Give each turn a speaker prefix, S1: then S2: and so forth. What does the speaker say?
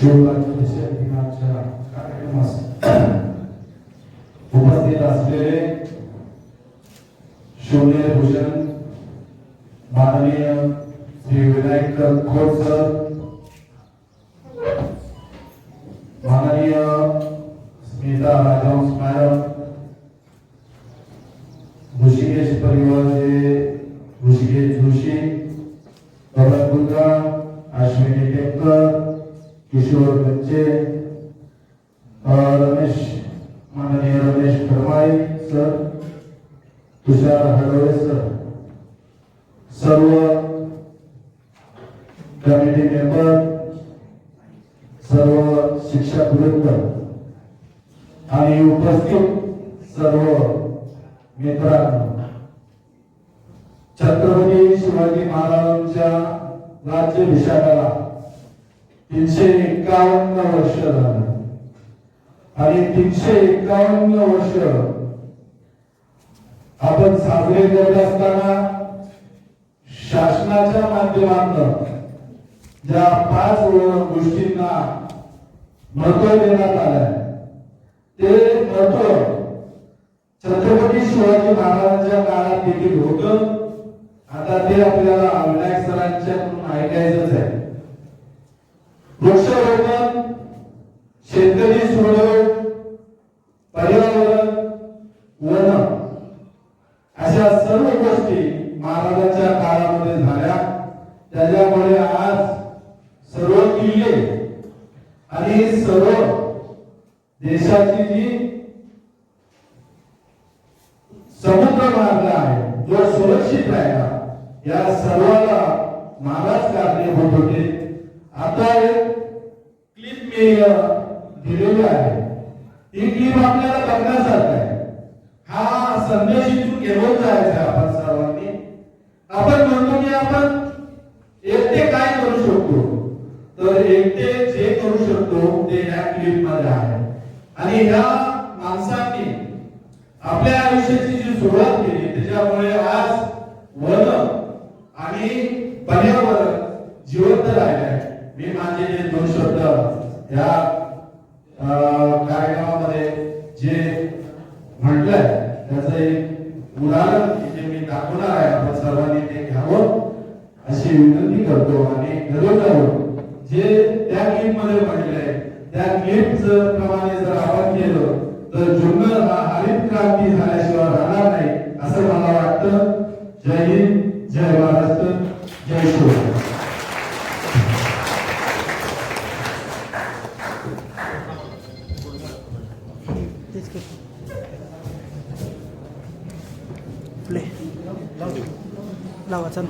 S1: शिवराज्याभिषेक दिनाच्या कार्यक्रमास उपस्थित असलेले शून्य भूषण माननीय श्री विनायक खोत सर माननीय स्मिता राजहंस मॅडम किशोर बच्चे रमेश माननीय रमेश फरमाई सर तुषार हडवे सर. सर्व कमिटी मेंबर सर्व शिक्षक वृंद. आणि उपस्थित सर्व मित्रांनो. छत्रपती शिवाजी महाराजांच्या राज्याभिषेकाला तीनशे एकावन्न वर्ष झालं. आणि तीनशे एकावन्न वर्ष आपण साजरे करत असताना शासनाच्या माध्यमातून ज्या पाच गोष्टींना महत्त्व देण्यात आलंय ते महत्त्व छत्रपती शिवाजी महाराजांच्या काळात देखील होतं. आता ते आपल्याला अविनायक सरांच्या ऐकायचंच आहे. वृक्षारोपण शेतकरी सुरळ पर्यावरण वन. अशा सर्व गोष्टी महाराजांच्या काळामध्ये झाल्या. त्याच्यामुळे आज सर्व किल्ले आणि सर्व देशाची जी समुद्र मार्ग आहे जो सुरक्षित राहिला या सर्वाला महाराज कारणीभूत होते आता एक क्लिप मी अ, दिलेले आहे ही क्लिप आपल्याला बघण्यासारखं आहे. हा संदेश इथून घेऊन जायचा आपण सर्वांनी. आपण म्हणतो की आपण एकटे काय करू शकतो? तर एकटे जे करू शकतो ते या क्लिपमध्ये आहे. आणि ह्या माणसांनी आपल्या आयुष्याची जी सुरुवात केली त्याच्यामुळे आज वन आणि पर्यावरण जिवंत राहिले. मी माझे जे दोन शब्द या कार्यक्रमामध्ये जे म्हटलंय त्याचं एक उदाहरण जे मी दाखवणार आहे आपण सर्वांनी ते घ्यावं. अशी विनंती करतो आणि घरोघर जे त्या क्लिपमध्ये म्हटलंय त्या क्लिप प्रमाणे जर आपण केलं तर जुन्नर हा हरित क्रांती झाल्याशिवाय राहणार नाही असं मला वाटतं जय हिंद जय महाराष्ट्र जय शिवराय
S2: तेच की प्ले लावा चल.